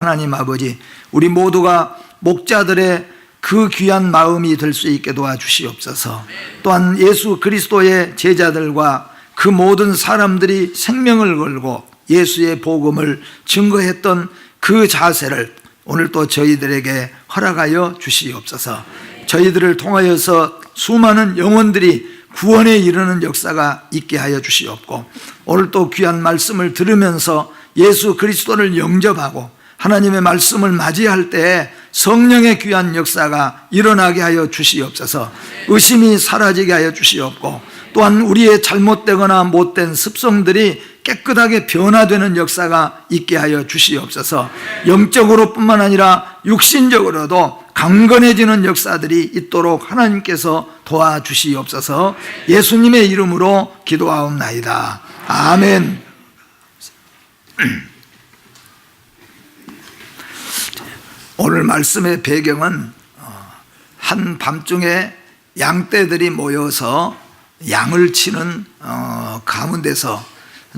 하나님 아버지, 우리 모두가 목자들의 그 귀한 마음이 될 수 있게 도와주시옵소서. 또한 예수 그리스도의 제자들과 그 모든 사람들이 생명을 걸고 예수의 복음을 증거했던 그 자세를 오늘 또 저희들에게 허락하여 주시옵소서. 저희들을 통하여서 수많은 영혼들이 구원에 이르는 역사가 있게 하여 주시옵고 오늘 또 귀한 말씀을 들으면서 예수 그리스도를 영접하고 하나님의 말씀을 맞이할 때 성령의 귀한 역사가 일어나게 하여 주시옵소서. 의심이 사라지게 하여 주시옵고 또한 우리의 잘못되거나 못된 습성들이 깨끗하게 변화되는 역사가 있게 하여 주시옵소서. 영적으로 뿐만 아니라 육신적으로도 강건해지는 역사들이 있도록 하나님께서 도와주시옵소서. 예수님의 이름으로 기도하옵나이다. 아멘 오늘 말씀의 배경은 어, 한 밤중에 양떼들이 모여서 양을 치는 어, 가운데서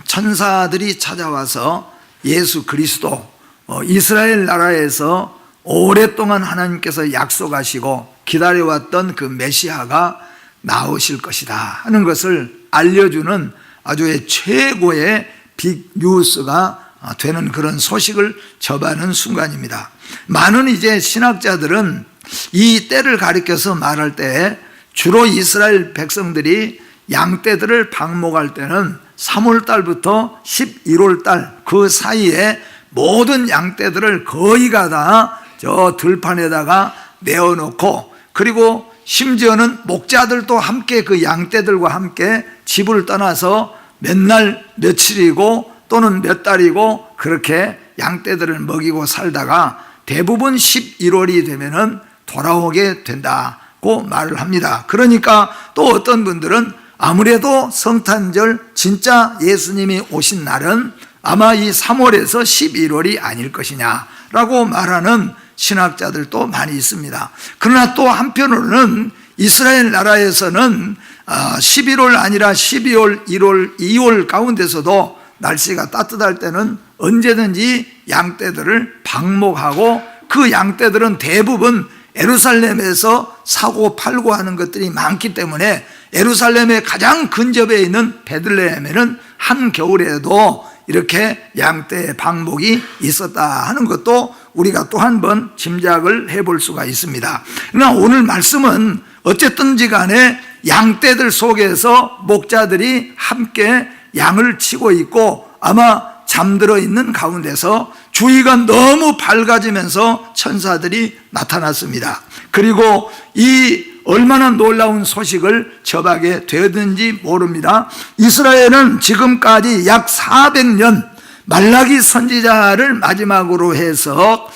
천사들이 찾아와서 예수 그리스도 어, 이스라엘 나라에서 오랫동안 하나님께서 약속하시고 기다려왔던 그 메시아가 나오실 것이다 하는 것을 알려주는 아주 최고의 빅 뉴스가 되는 그런 소식을 접하는 순간입니다. 많은 이제 신학자들은 이 때를 가리켜서 말할 때 주로 이스라엘 백성들이 양떼들을 방목할 때는 3월 달부터 11월 달 그 사이에 모든 양떼들을 거의가 다 저 들판에다가 내어놓고 그리고 심지어는 목자들도 함께 그 양떼들과 함께 집을 떠나서 몇 날 며칠이고 또는 몇 달이고 그렇게 양떼들을 먹이고 살다가 대부분 11월이 되면은 돌아오게 된다고 말을 합니다. 그러니까 또 어떤 분들은 아무래도 성탄절 진짜 예수님이 오신 날은 아마 이 3월에서 11월이 아닐 것이냐라고 말하는 신학자들도 많이 있습니다. 그러나 또 한편으로는 이스라엘 나라에서는 11월 아, 아니라 12월, 1월, 2월 가운데서도 날씨가 따뜻할 때는 언제든지 양떼들을 방목하고 그 양떼들은 대부분 에루살렘에서 사고 팔고 하는 것들이 많기 때문에 에루살렘의 가장 근접에 있는 베들레헴에는 한겨울에도 이렇게 양떼 방목이 있었다 하는 것도 우리가 또 한 번 짐작을 해볼 수가 있습니다. 그러나 오늘 말씀은 어쨌든지 간에 양떼들 속에서 목자들이 함께 양을 치고 있고 아마 잠들어 있는 가운데서 주위가 너무 밝아지면서 천사들이 나타났습니다. 그리고 이 얼마나 놀라운 소식을 접하게 되었는지 모릅니다. 이스라엘은 지금까지 약 400년 말라기 선지자를 마지막으로 해서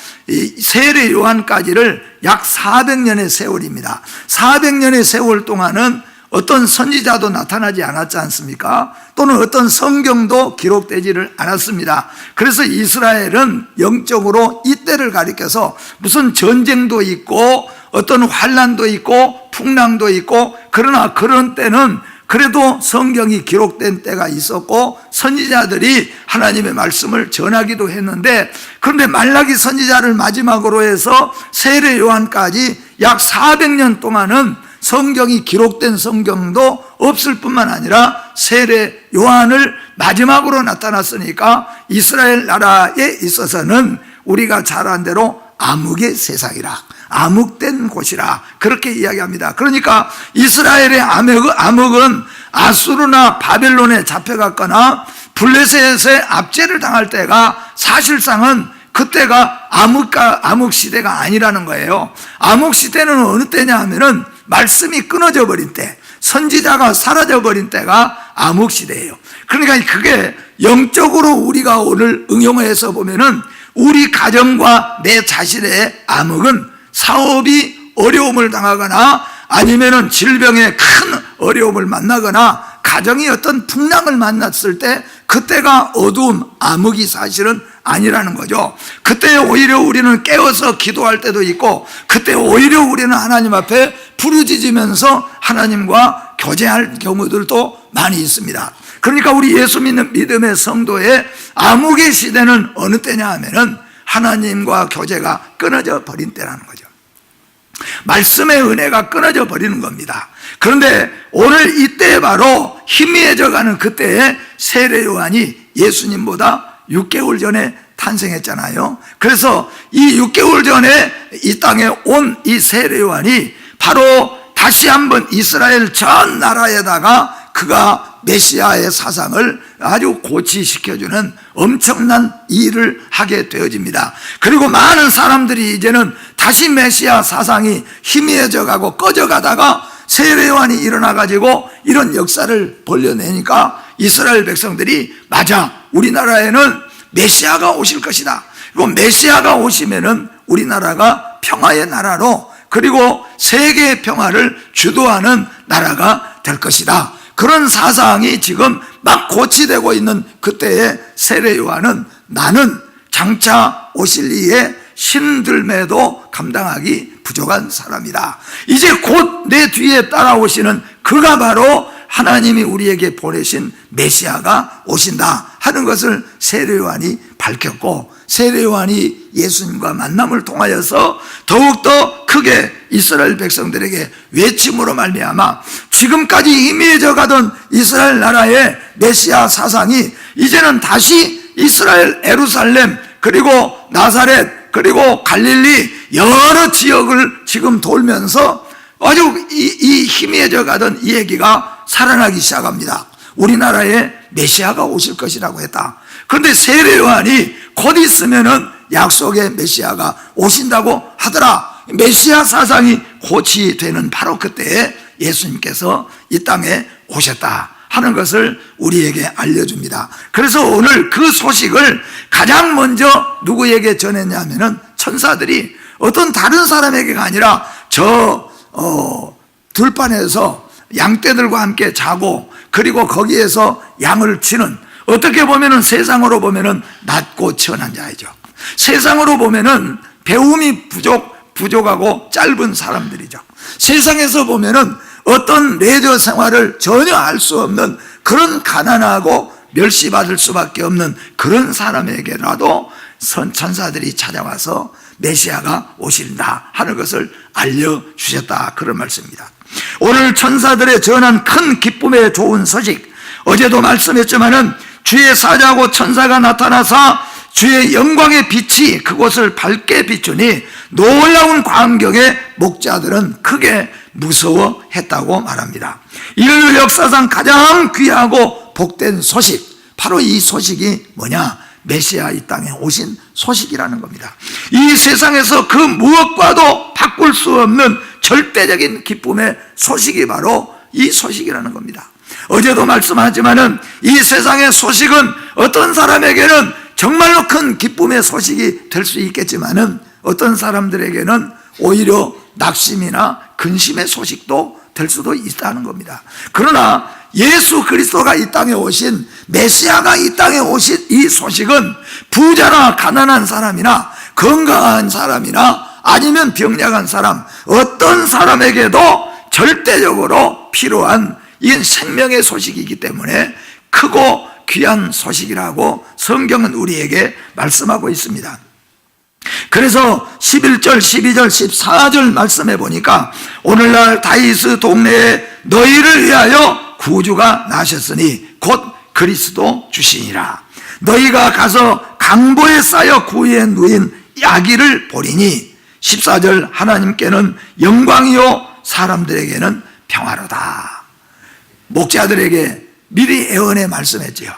세례 요한까지를 약 400년의 세월입니다. 400년의 세월 동안은 어떤 선지자도 나타나지 않았지 않습니까? 또는 어떤 성경도 기록되지를 않았습니다. 그래서 이스라엘은 영적으로 이때를 가리켜서 무슨 전쟁도 있고 어떤 환란도 있고 풍랑도 있고 그러나 그런 때는 그래도 성경이 기록된 때가 있었고 선지자들이 하나님의 말씀을 전하기도 했는데 그런데 말라기 선지자를 마지막으로 해서 세례 요한까지 약 400년 동안은 성경이 기록된 성경도 없을 뿐만 아니라 세례 요한을 마지막으로 나타났으니까 이스라엘 나라에 있어서는 우리가 잘 안 대로 암흑의 세상이라 암흑된 곳이라 그렇게 이야기합니다. 그러니까 이스라엘의 암흑, 암흑은 아수르나 바벨론에 잡혀갔거나 블레셋의 압제를 당할 때가 사실상은 그때가 암흑가, 암흑 시대가 아니라는 거예요. 암흑 시대는 어느 때냐 하면은 말씀이 끊어져 버린 때, 선지자가 사라져 버린 때가 암흑 시대예요. 그러니까 그게 영적으로 우리가 오늘 응용해서 보면은 우리 가정과 내 자신의 암흑은 사업이 어려움을 당하거나 아니면은 질병의 큰 어려움을 만나거나 가정이 어떤 풍랑을 만났을 때 그때가 어두움, 암흑이 사실은 아니라는 거죠. 그때 오히려 우리는 깨어서 기도할 때도 있고 그때 오히려 우리는 하나님 앞에 부르짖으면서 하나님과 교제할 경우들도 많이 있습니다. 그러니까 우리 예수 믿는 믿음의 성도의 암흑의 시대는 어느 때냐 하면은 하나님과 교제가 끊어져 버린 때라는 거죠. 말씀의 은혜가 끊어져 버리는 겁니다. 그런데 오늘 이때 바로 희미해져 가는 그때에 세례 요한이 예수님보다 6개월 전에 탄생했잖아요. 그래서 이 6개월 전에 이 땅에 온 이 세례 요한이 바로 다시 한번 이스라엘 전 나라에다가 그가 메시아의 사상을 아주 고치시켜주는 엄청난 일을 하게 되어집니다. 그리고 많은 사람들이 이제는 다시 메시아 사상이 희미해져 가고 꺼져 가다가 세례요한이 일어나 가지고 이런 역사를 벌려내니까 이스라엘 백성들이 맞아 우리나라에는 메시아가 오실 것이다. 그리고 메시아가 오시면은 우리나라가 평화의 나라로 그리고 세계의 평화를 주도하는 나라가 될 것이다. 그런 사상이 지금 막 고치되고 있는 그때의 세례 요한은 나는 장차 오실 이에 신들매도 감당하기 부족한 사람이다. 이제 곧 내 뒤에 따라오시는 그가 바로 하나님이 우리에게 보내신 메시아가 오신다 하는 것을 세례 요한이 밝혔고 세례 요한이 예수님과 만남을 통하여서 더욱더 크게 이스라엘 백성들에게 외침으로 말미암아 지금까지 희미해져 가던 이스라엘 나라의 메시아 사상이 이제는 다시 이스라엘 에루살렘 그리고 나사렛 그리고 갈릴리 여러 지역을 지금 돌면서 아주 이, 이 희미해져 가던 이 얘기가 살아나기 시작합니다. 우리나라에 메시아가 오실 것이라고 했다. 그런데 세례 요한이 곧 있으면은 약속의 메시아가 오신다고 하더라. 메시아 사상이 고치되는 바로 그때에 예수님께서 이 땅에 오셨다 하는 것을 우리에게 알려줍니다. 그래서 오늘 그 소식을 가장 먼저 누구에게 전했냐면은 천사들이 어떤 다른 사람에게가 아니라 저 어, 들판에서 양떼들과 함께 자고 그리고 거기에서 양을 치는 어떻게 보면은 세상으로 보면은 낮고 천한 자이죠. 세상으로 보면은 배움이 부족 부족하고 짧은 사람들이죠. 세상에서 보면은 어떤 레저 생활을 전혀 할수 없는 그런 가난하고 멸시받을 수밖에 없는 그런 사람에게라도 선천사들이 찾아와서 메시아가 오신다 하는 것을 알려주셨다 그런 말씀입니다. 오늘 천사들의 전한 큰 기쁨의 좋은 소식 어제도 말씀했지만은 주의 사자고 천사가 나타나서 주의 영광의 빛이 그곳을 밝게 비추니 놀라운 광경에 목자들은 크게 무서워했다고 말합니다. 인류 역사상 가장 귀하고 복된 소식 바로 이 소식이 뭐냐? 메시아 이 땅에 오신 소식이라는 겁니다. 이 세상에서 그 무엇과도 바꿀 수 없는 절대적인 기쁨의 소식이 바로 이 소식이라는 겁니다. 어제도 말씀하지만은 이 세상의 소식은 어떤 사람에게는 정말로 큰 기쁨의 소식이 될 수 있겠지만은 어떤 사람들에게는 오히려 낙심이나 근심의 소식도 될 수도 있다는 겁니다. 그러나 예수 그리스도가 이 땅에 오신 메시아가 이 땅에 오신 이 소식은 부자나 가난한 사람이나 건강한 사람이나 아니면 병약한 사람 어떤 사람에게도 절대적으로 필요한 이건 생명의 소식이기 때문에 크고 귀한 소식이라고 성경은 우리에게 말씀하고 있습니다. 그래서 11절, 12절, 14절 말씀해 보니까 오늘날 다이스 동네에 너희를 위하여 구주가 나셨으니 곧 그리스도 주시니라. 너희가 가서 강보에 쌓여 구에 누인 야기를 보리니 14절 하나님께는 영광이요 사람들에게는 평화로다. 목자들에게 미리 애원해 말씀했지요.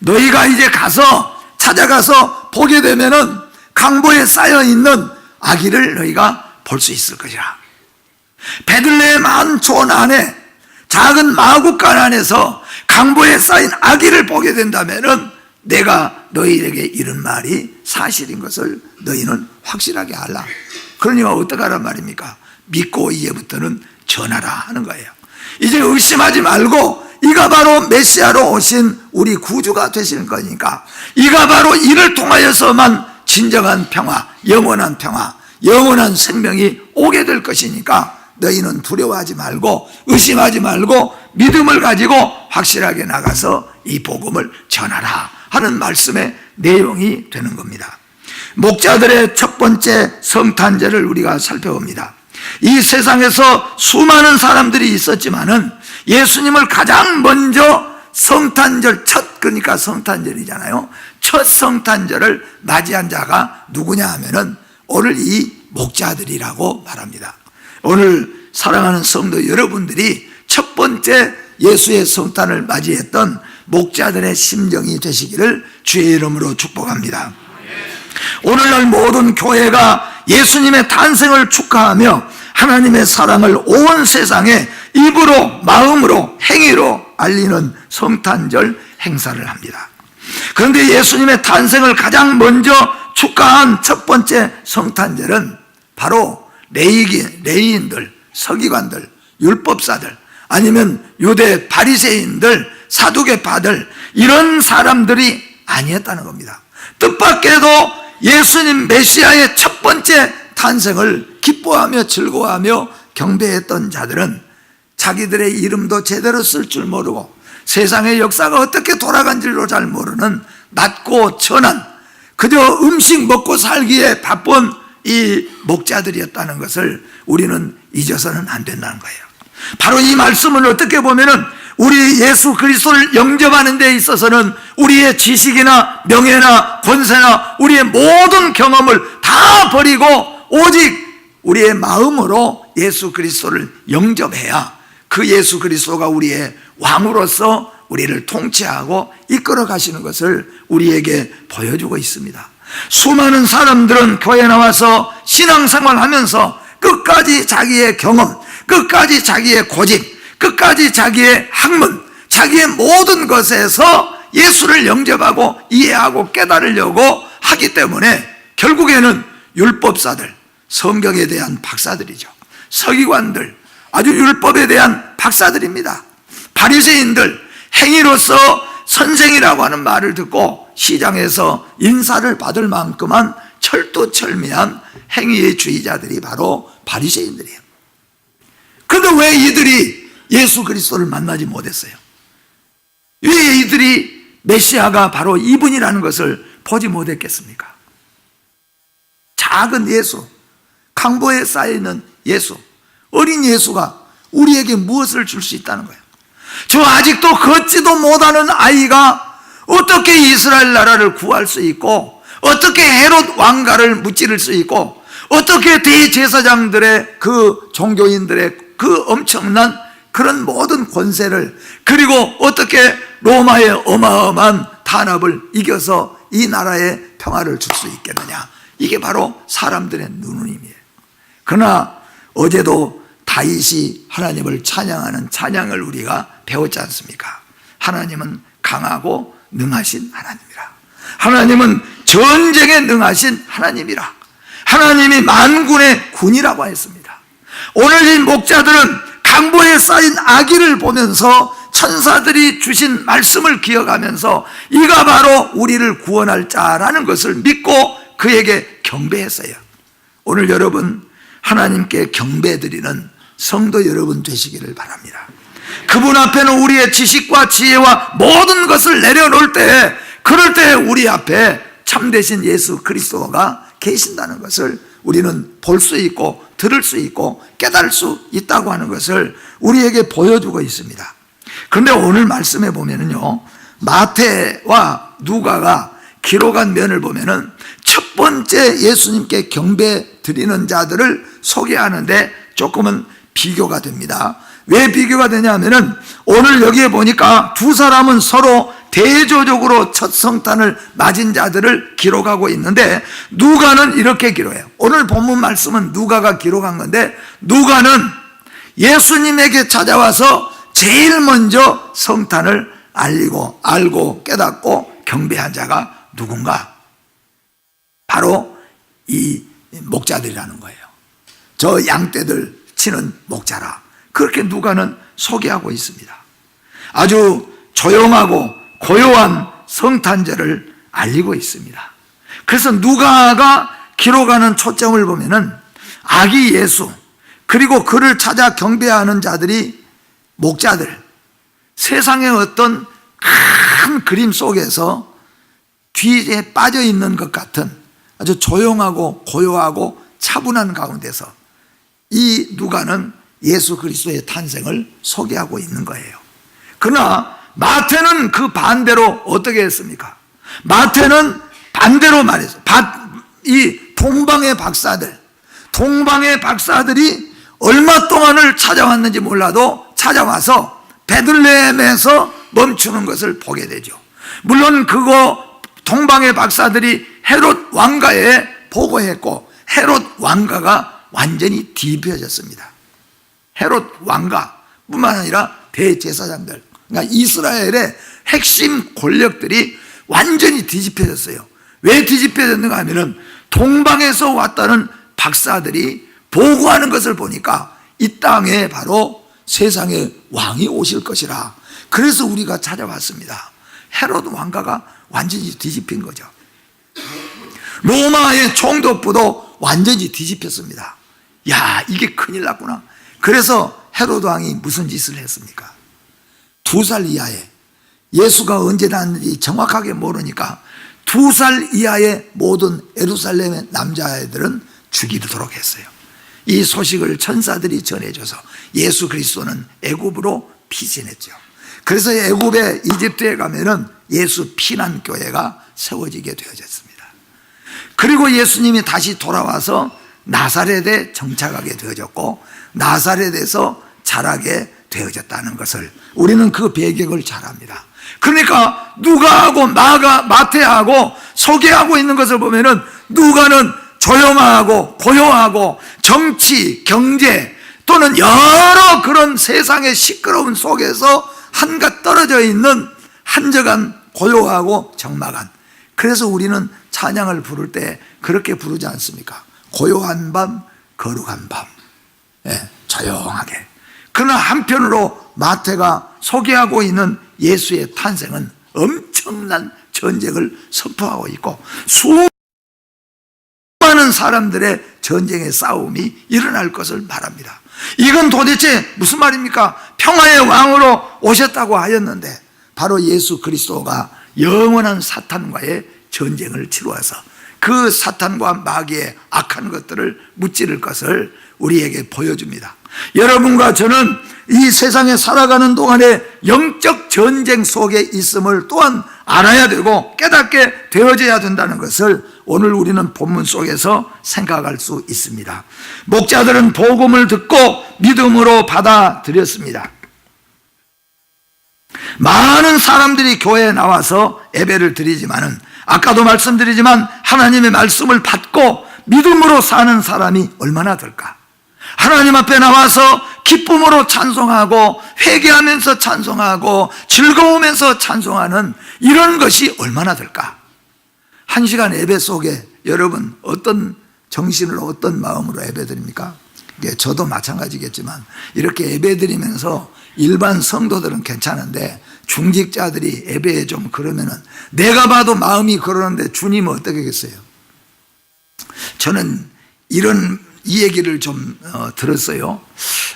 너희가 이제 가서 찾아가서 보게 되면은 강보에 쌓여 있는 아기를 너희가 볼 수 있을 것이라. 베들레헴 한촌 안에 작은 마구간 안에서 강보에 쌓인 아기를 보게 된다면은 내가 너희에게 이런 말이 사실인 것을 너희는 확실하게 알라. 그러니까 어떡하란 말입니까? 믿고 이제부터는 전하라 하는 거예요. 이제 의심하지 말고 이가 바로 메시아로 오신 우리 구주가 되시는 거니까 이가 바로 이를 통하여서만 진정한 평화, 영원한 평화, 영원한 생명이 오게 될 것이니까 너희는 두려워하지 말고 의심하지 말고 믿음을 가지고 확실하게 나가서 이 복음을 전하라 하는 말씀의 내용이 되는 겁니다. 목자들의 첫 번째 성탄절을 우리가 살펴봅니다. 이 세상에서 수많은 사람들이 있었지만은 예수님을 가장 먼저 성탄절 첫 그러니까 성탄절이잖아요. 첫 성탄절을 맞이한 자가 누구냐 하면은 오늘 이 목자들이라고 말합니다. 오늘 사랑하는 성도 여러분들이 첫 번째 예수의 성탄을 맞이했던 목자들의 심정이 되시기를 주의 이름으로 축복합니다. 오늘날 모든 교회가 예수님의 탄생을 축하하며 하나님의 사랑을 온 세상에 입으로, 마음으로, 행위로 알리는 성탄절 행사를 합니다. 그런데 예수님의 탄생을 가장 먼저 축하한 첫 번째 성탄절은 바로 레이기, 레이인들, 서기관들, 율법사들, 아니면 유대 바리새인들, 사두개파들 이런 사람들이 아니었다는 겁니다. 뜻밖에도 예수님 메시아의 첫 번째 탄생을 기뻐하며 즐거워하며 경배했던 자들은 자기들의 이름도 제대로 쓸 줄 모르고 세상의 역사가 어떻게 돌아간지도 잘 모르는 낮고 천한 그저 음식 먹고 살기에 바쁜 이 목자들이었다는 것을 우리는 잊어서는 안 된다는 거예요. 바로 이 말씀을 어떻게 보면은 우리 예수 그리스도를 영접하는 데 있어서는 우리의 지식이나 명예나 권세나 우리의 모든 경험을 다 버리고 오직 우리의 마음으로 예수 그리스도를 영접해야 그 예수 그리스도가 우리의 왕으로서 우리를 통치하고 이끌어 가시는 것을 우리에게 보여주고 있습니다. 수많은 사람들은 교회 나와서 신앙생활 하면서 끝까지 자기의 경험, 끝까지 자기의 고집, 끝까지 자기의 학문, 자기의 모든 것에서 예수를 영접하고 이해하고 깨달으려고 하기 때문에 결국에는 율법사들, 성경에 대한 박사들이죠. 서기관들, 아주 율법에 대한 박사들입니다. 바리새인들, 행위로서 선생이라고 하는 말을 듣고 시장에서 인사를 받을 만큼만 철두철미한 행위의 주의자들이 바로 바리새인들이에요. 그런데 왜 이들이 예수 그리스도를 만나지 못했어요? 왜 이들이 메시아가 바로 이분이라는 것을 보지 못했겠습니까? 작은 예수, 강보에 쌓여있는 예수, 어린 예수가 우리에게 무엇을 줄 수 있다는 거예요? 저 아직도 걷지도 못하는 아이가 어떻게 이스라엘 나라를 구할 수 있고 어떻게 헤롯 왕가를 무찌를 수 있고 어떻게 대제사장들의 그 종교인들의 그 엄청난 그런 모든 권세를 그리고 어떻게 로마의 어마어마한 탄압을 이겨서 이 나라에 평화를 줄 수 있겠느냐 이게 바로 사람들의 누누님이에요 그러나 어제도 다윗이 하나님을 찬양하는 찬양을 우리가 배웠지 않습니까? 하나님은 강하고 능하신 하나님이라. 하나님은 전쟁에 능하신 하나님이라. 하나님이 만군의 군이라고 했습니다. 오늘 이 목자들은 강보에 쌓인 아기를 보면서 천사들이 주신 말씀을 기억하면서 이가 바로 우리를 구원할 자라는 것을 믿고 그에게 경배했어요. 오늘 여러분 하나님께 경배드리는 성도 여러분 되시기를 바랍니다. 그분 앞에는 우리의 지식과 지혜와 모든 것을 내려놓을 때, 그럴 때 우리 앞에 참되신 예수 그리스도가 계신다는 것을 우리는 볼 수 있고, 들을 수 있고, 깨달을 수 있다고 하는 것을 우리에게 보여주고 있습니다. 그런데 오늘 말씀에 보면은요, 마태와 누가가 기록한 면을 보면은 첫 번째 예수님께 경배 드리는 자들을 소개하는데 조금은 비교가 됩니다. 왜 비교가 되냐면은 오늘 여기에 보니까 두 사람은 서로 대조적으로 첫 성탄을 맞은 자들을 기록하고 있는데 누가는 이렇게 기록해요. 오늘 본문 말씀은 누가가 기록한 건데 누가는 예수님에게 찾아와서 제일 먼저 성탄을 알리고 알고 깨닫고 경배한 자가 누군가? 바로 이 목자들이라는 거예요. 저 양떼들 치는 목자라. 그렇게 누가는 소개하고 있습니다. 아주 조용하고 고요한 성탄절을 알리고 있습니다. 그래서 누가가 기록하는 초점을 보면은 아기 예수 그리고 그를 찾아 경배하는 자들이 목자들 세상의 어떤 큰 그림 속에서 뒤에 빠져 있는 것 같은 아주 조용하고 고요하고 차분한 가운데서 이 누가는 예수 그리스도의 탄생을 소개하고 있는 거예요. 그러나 마태는 그 반대로 어떻게 했습니까? 마태는 반대로. 바- 이 동방의 박사들, 동방의 박사들이 얼마 동안을 찾아왔는지 몰라도 찾아와서 베들레헴에서 멈추는 것을 보게 되죠. 물론 그거 동방의 박사들이 헤롯 왕가에 보고했고 헤롯 왕가가 완전히 뒤집혀졌습니다. 헤롯 왕가뿐만 아니라 대제사장들, 그러니까 이스라엘의 핵심 권력들이 완전히 뒤집혀졌어요. 왜 뒤집혀졌는가 하면은 동방에서 왔다는 박사들이 보고하는 것을 보니까 이 땅에 바로 세상에 왕이 오실 것이라. 그래서 우리가 찾아왔습니다. 헤롯 왕가가 완전히 뒤집힌 거죠. 로마의 총독부도 완전히 뒤집혔습니다. 야, 이게 큰일 났구나. 그래서 헤로드 왕이 무슨 짓을 했습니까? 두 살 이하에 예수가 언제 났는지 정확하게 모르니까 두 살 이하의 모든 에루살렘의 남자애들은 죽이도록 했어요. 이 소식을 천사들이 전해줘서 예수 그리스도는 애굽으로 피신했죠. 그래서 애굽의 이집트에 가면은 예수 피난 교회가 세워지게 되어졌습니다. 그리고 예수님이 다시 돌아와서 나사렛에 정착하게 되어졌고 나사렛에서 자라게 되어졌다는 것을 우리는 그 배경을 잘 압니다. 그러니까 누가하고 마가 마태하고 소개하고 있는 것을 보면은 누가는 조용하고 고요하고 정치, 경제 또는 여러 그런 세상의 시끄러운 속에서 한가 떨어져 있는 한적한 고요하고 적막한 그래서 우리는 찬양을 부를 때 그렇게 부르지 않습니까? 고요한 밤, 거룩한 밤. 예, 조용하게. 그러나 한편으로 마태가 소개하고 있는 예수의 탄생은 엄청난 전쟁을 선포하고 있고 수많은 사람들의 전쟁의 싸움이 일어날 것을 말합니다. 이건 도대체 무슨 말입니까? 평화의 왕으로 오셨다고 하였는데 바로 예수 그리스도가 영원한 사탄과의 전쟁을 치루어서 그 사탄과 마귀의 악한 것들을 무찌를 것을 우리에게 보여줍니다. 여러분과 저는 이 세상에 살아가는 동안에 영적 전쟁 속에 있음을 또한 알아야 되고 깨닫게 되어져야 된다는 것을 오늘 우리는 본문 속에서 생각할 수 있습니다. 목자들은 복음을 듣고 믿음으로 받아들였습니다. 많은 사람들이 교회에 나와서 예배를 드리지만은 아까도 말씀드리지만 하나님의 말씀을 받고 믿음으로 사는 사람이 얼마나 될까? 하나님 앞에 나와서 기쁨으로 찬송하고 회개하면서 찬송하고 즐거우면서 찬송하는 이런 것이 얼마나 될까? 한 시간 예배 속에 여러분 어떤 정신으로 어떤 마음으로 예배 드립니까? 이게 저도 마찬가지겠지만 이렇게 예배 드리면서 일반 성도들은 괜찮은데 중직자들이 예배에 좀 그러면은 내가 봐도 마음이 그러는데 주님은 어떻게 겠어요? 저는 이런 이 얘기를 좀 어, 들었어요.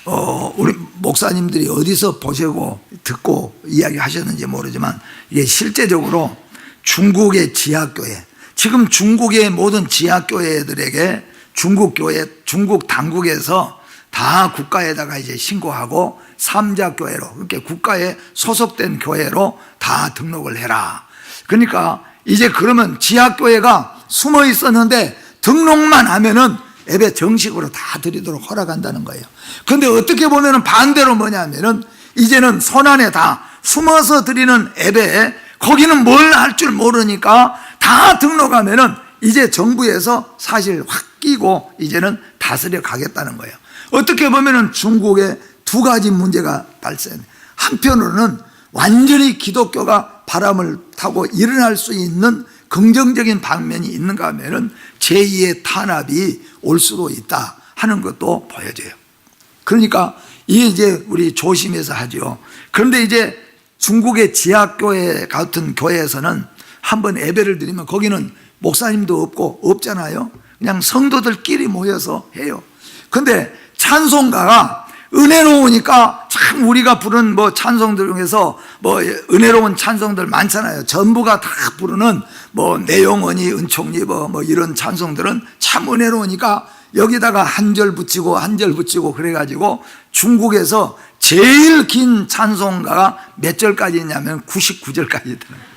어, 우리 목사님들이 어디서 보시고 듣고 이야기하셨는지 모르지만 이게 실제적으로 중국의 지하교회, 지금 중국의 모든 지하교회들에게 중국 교회, 중국 당국에서 다 국가에다가 이제 신고하고 삼자 교회로 그렇게 국가에 소속된 교회로 다 등록을 해라. 그러니까 이제 그러면 지하교회가 숨어 있었는데 등록만 하면은 예배 정식으로 다 드리도록 허락한다는 거예요. 근데 어떻게 보면은 반대로 뭐냐면은 이제는 손안에 다 숨어서 드리는 예배에 거기는 뭘 할 줄 모르니까 다 등록하면은 이제 정부에서 사실 확 끼고 이제는 다스려 가겠다는 거예요. 어떻게 보면은 중국에 두 가지 문제가 발생. 한편으로는 완전히 기독교가 바람을 타고 일어날 수 있는 긍정적인 방면이 있는가 하면은 제2의 탄압이 올 수도 있다 하는 것도 보여져요. 그러니까 이제 우리 조심해서 하죠. 그런데 이제 중국의 지하교회 같은 교회에서는 한번 예배를 드리면 거기는 목사님도 없고 없잖아요. 그냥 성도들끼리 모여서 해요. 근데 찬송가가 은혜로우니까 참 우리가 부른 뭐 찬송들 중에서 뭐 은혜로운 찬송들 많잖아요. 전부가 다 부르는 뭐 내용원이 은총리 뭐, 뭐 이런 찬송들은 참 은혜로우니까 여기다가 한 절 붙이고 한 절 붙이고 그래가지고 중국에서 제일 긴 찬송가가 몇 절까지 있냐면 99절까지 있더라고요.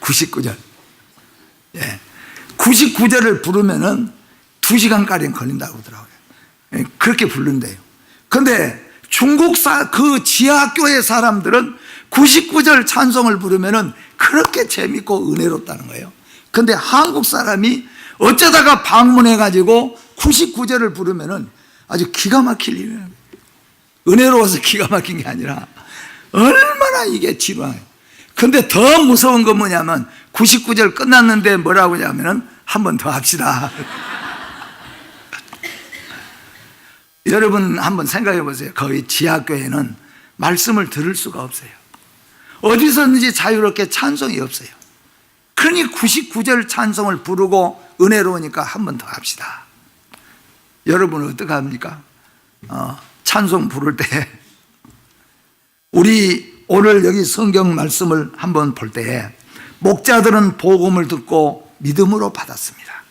99절. 예. 99절을 부르면은 2시간가량 걸린다고 하더라고요. 예, 그렇게 부른대요. 근데 중국 사, 그 지하교회 사람들은 99절 찬송을 부르면은 그렇게 재밌고 은혜롭다는 거예요. 근데 한국 사람이 어쩌다가 방문해가지고 99절을 부르면은 아주 기가 막힐 일이에요. 은혜로워서 기가 막힌 게 아니라 얼마나 이게 지루해요. 근데 더 무서운 건 뭐냐면 99절 끝났는데 뭐라고 하냐면은 한 번 더 합시다. 여러분 한번 생각해 보세요. 거의 지하교회는 말씀을 들을 수가 없어요. 어디서든지 자유롭게 찬송이 없어요. 그러니 99절 찬송을 부르고 은혜로우니까 한 번 더 합시다. 여러분은 어떻게 합니까? 어, 찬송 부를 때 우리 오늘 여기 성경 말씀을 한번 볼 때 목자들은 복음을 듣고 믿음으로 받았습니다.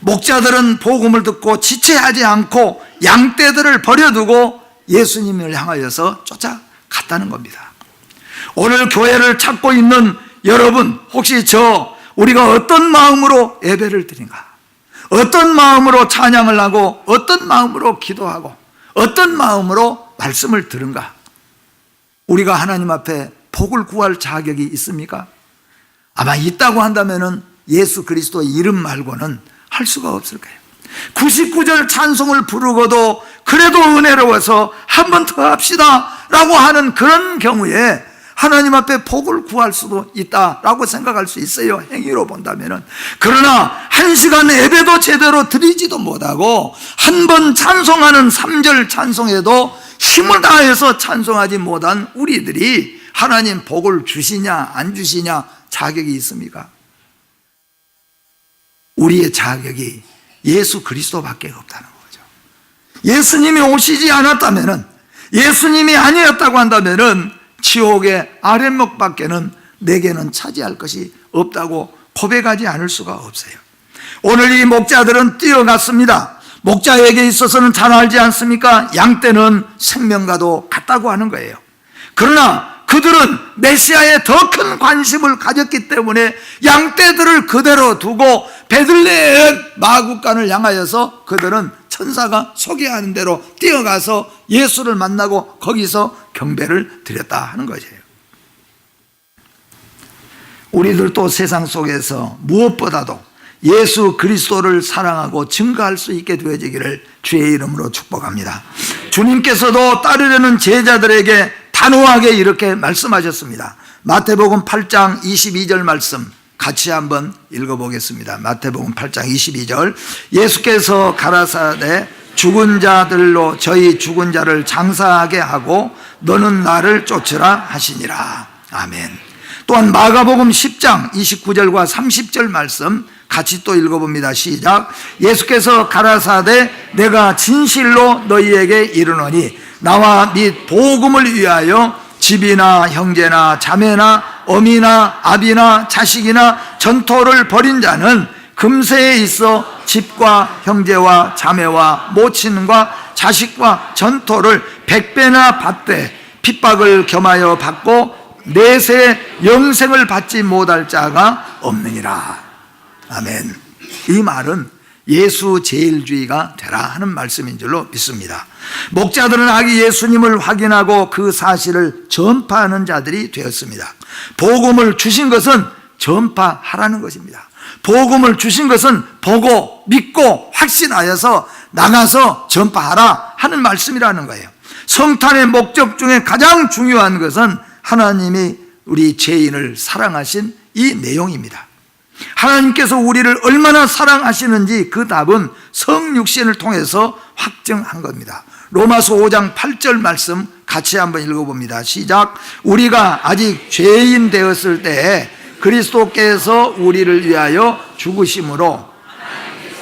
목자들은 복음을 듣고 지체하지 않고 양떼들을 버려두고 예수님을 향하여서 쫓아갔다는 겁니다. 오늘 교회를 찾고 있는 여러분, 혹시 저 우리가 어떤 마음으로 예배를 드린가? 어떤 마음으로 찬양을 하고 어떤 마음으로 기도하고 어떤 마음으로 말씀을 들은가? 우리가 하나님 앞에 복을 구할 자격이 있습니까? 아마 있다고 한다면은 예수 그리스도의 이름 말고는 할 수가 없을 거예요. 99절 찬송을 부르고도 그래도 은혜로워서 한 번 더 합시다 라고 하는 그런 경우에 하나님 앞에 복을 구할 수도 있다라고 생각할 수 있어요. 행위로 본다면은. 그러나 한 시간 예배도 제대로 드리지도 못하고 한 번 찬송하는 3절 찬송에도 힘을 다해서 찬송하지 못한 우리들이 하나님 복을 주시냐 안 주시냐 자격이 있습니까? 우리의 자격이 예수 그리스도밖에 없다는 거죠. 예수님이 오시지 않았다면은 예수님이 아니었다고 한다면은 지옥의 아랫목밖에는 내게는 차지할 것이 없다고 고백하지 않을 수가 없어요. 오늘 이 목자들은 뛰어갔습니다. 목자에게 있어서는 잘 알지 않습니까? 양 떼는 생명과도 같다고 하는 거예요. 그러나 그들은 메시아에 더 큰 관심을 가졌기 때문에 양떼들을 그대로 두고 베들레헴 마국간을 향하여서 그들은 천사가 소개하는 대로 뛰어가서 예수를 만나고 거기서 경배를 드렸다 하는 거죠. 우리들도 세상 속에서 무엇보다도 예수 그리스도를 사랑하고 증거할 수 있게 되어지기를 주의 이름으로 축복합니다. 주님께서도 따르려는 제자들에게 단호하게 이렇게 말씀하셨습니다. 마태복음 8장 22절 말씀 같이 한번 읽어보겠습니다. 마태복음 8장 22절 예수께서 가라사대 죽은 자들로 저희 죽은 자를 장사하게 하고 너는 나를 쫓으라 하시니라. 아멘. 또한 마가복음 10장 29절과 30절 말씀 같이 또 읽어봅니다. 시작. 예수께서 가라사대 내가 진실로 너희에게 이르노니 나와 및 복음을 위하여 집이나 형제나 자매나 어미나 아비나 자식이나 전토를 벌인 자는 금세에 있어 집과 형제와 자매와 모친과 자식과 전토를 백배나 받되 핍박을 겸하여 받고 내세 영생을 받지 못할 자가 없느니라. 아멘. 이 말은 예수 제일주의가 되라 하는 말씀인 줄로 믿습니다. 목자들은 아기 예수님을 확인하고 그 사실을 전파하는 자들이 되었습니다. 복음을 주신 것은 전파하라는 것입니다. 복음을 주신 것은 보고 믿고 확신하여서 나가서 전파하라 하는 말씀이라는 거예요. 성탄의 목적 중에 가장 중요한 것은 하나님이 우리 죄인을 사랑하신 이 내용입니다. 하나님께서 우리를 얼마나 사랑하시는지 그 답은 성육신을 통해서 확정한 겁니다. 로마서 5장 8절 말씀 같이 한번 읽어봅니다. 시작. 우리가 아직 죄인 되었을 때 그리스도께서 우리를 위하여 죽으심으로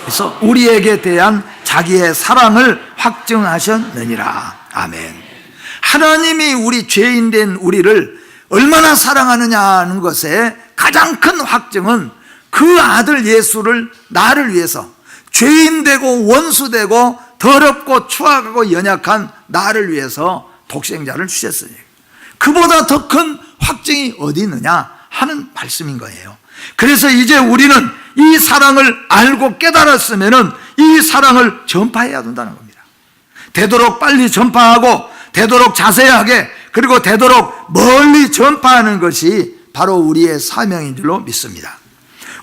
그래서 우리에게 대한 자기의 사랑을 확증하셨느니라. 아멘. 하나님이 우리 죄인 된 우리를 얼마나 사랑하느냐는 것에 가장 큰 확증은 그 아들 예수를 나를 위해서 죄인 되고 원수 되고 더럽고 추악하고 연약한 나를 위해서 독생자를 주셨으니 그보다 더 큰 확증이 어디 있느냐 하는 말씀인 거예요. 그래서 이제 우리는 이 사랑을 알고 깨달았으면은 이 사랑을 전파해야 된다는 겁니다. 되도록 빨리 전파하고 되도록 자세하게 그리고 되도록 멀리 전파하는 것이 바로 우리의 사명인 줄로 믿습니다.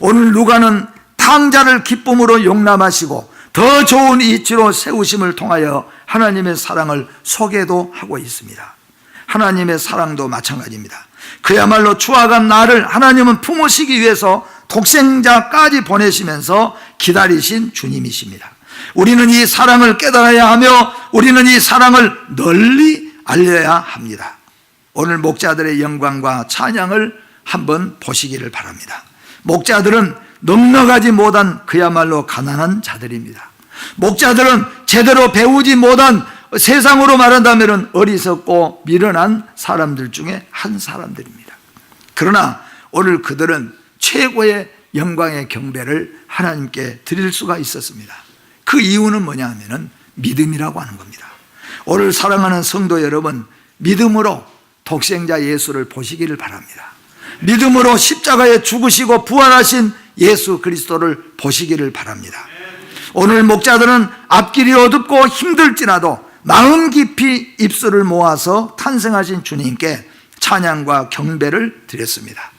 오늘 누가는 탕자를 기쁨으로 용납하시고 더 좋은 이치로 세우심을 통하여 하나님의 사랑을 소개도 하고 있습니다. 하나님의 사랑도 마찬가지입니다. 그야말로 추악한 나를 하나님은 품으시기 위해서 독생자까지 보내시면서 기다리신 주님이십니다. 우리는 이 사랑을 깨달아야 하며 우리는 이 사랑을 널리 알려야 합니다. 오늘 목자들의 영광과 찬양을 한번 보시기를 바랍니다. 목자들은 넉넉하지 못한 그야말로 가난한 자들입니다. 목자들은 제대로 배우지 못한 세상으로 말한다면 어리석고 미련한 사람들 중에 한 사람들입니다. 그러나 오늘 그들은 최고의 영광의 경배를 하나님께 드릴 수가 있었습니다. 그 이유는 뭐냐 하면은 믿음이라고 하는 겁니다. 오늘 사랑하는 성도 여러분, 믿음으로 독생자 예수를 보시기를 바랍니다. 믿음으로 십자가에 죽으시고 부활하신 예수 그리스도를 보시기를 바랍니다. 오늘 목자들은 앞길이 어둡고 힘들지라도 마음 깊이 입술을 모아서 탄생하신 주님께 찬양과 경배를 드렸습니다.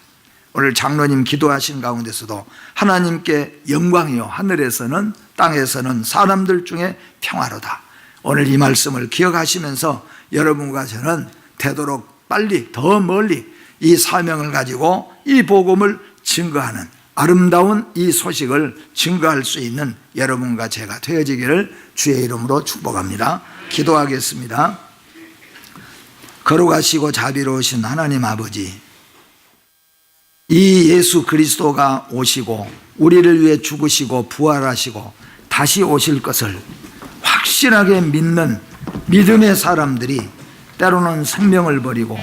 오늘 장로님 기도하신 가운데서도 하나님께 영광이요 하늘에서는 땅에서는 사람들 중에 평화로다. 오늘 이 말씀을 기억하시면서 여러분과 저는 되도록 빨리 더 멀리 이 사명을 가지고 이 복음을 증거하는 아름다운 이 소식을 증거할 수 있는 여러분과 제가 되어지기를 주의 이름으로 축복합니다. 기도하겠습니다. 거룩하시고 자비로우신 하나님 아버지, 이 예수 그리스도가 오시고 우리를 위해 죽으시고 부활하시고 다시 오실 것을 확실하게 믿는 믿음의 사람들이 때로는 생명을 버리고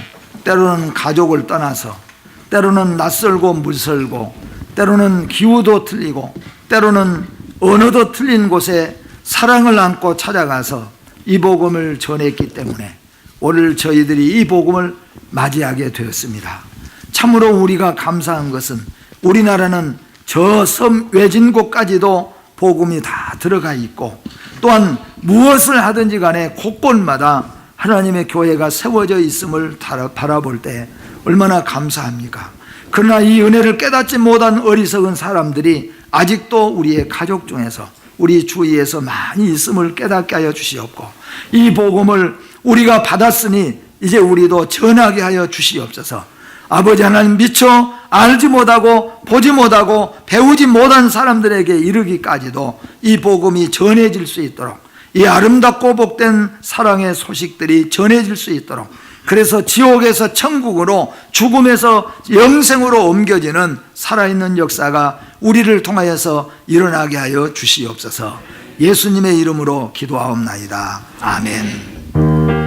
때로는 가족을 떠나서 때로는 낯설고 무설고 때로는 기후도 틀리고 때로는 언어도 틀린 곳에 사랑을 안고 찾아가서 이 복음을 전했기 때문에 오늘 저희들이 이 복음을 맞이하게 되었습니다. 참으로 우리가 감사한 것은 우리나라는 저 섬 외진 곳까지도 복음이 다 들어가 있고 또한 무엇을 하든지 간에 곳곳마다 하나님의 교회가 세워져 있음을 바라볼 때 얼마나 감사합니까? 그러나 이 은혜를 깨닫지 못한 어리석은 사람들이 아직도 우리의 가족 중에서 우리 주위에서 많이 있음을 깨닫게 하여 주시옵고 이 복음을 우리가 받았으니 이제 우리도 전하게 하여 주시옵소서. 아버지 하나님 미처 알지 못하고 보지 못하고 배우지 못한 사람들에게 이르기까지도 이 복음이 전해질 수 있도록 이 아름답고 복된 사랑의 소식들이 전해질 수 있도록 그래서 지옥에서 천국으로 죽음에서 영생으로 옮겨지는 살아있는 역사가 우리를 통하여서 일어나게 하여 주시옵소서 예수님의 이름으로 기도하옵나이다. 아멘.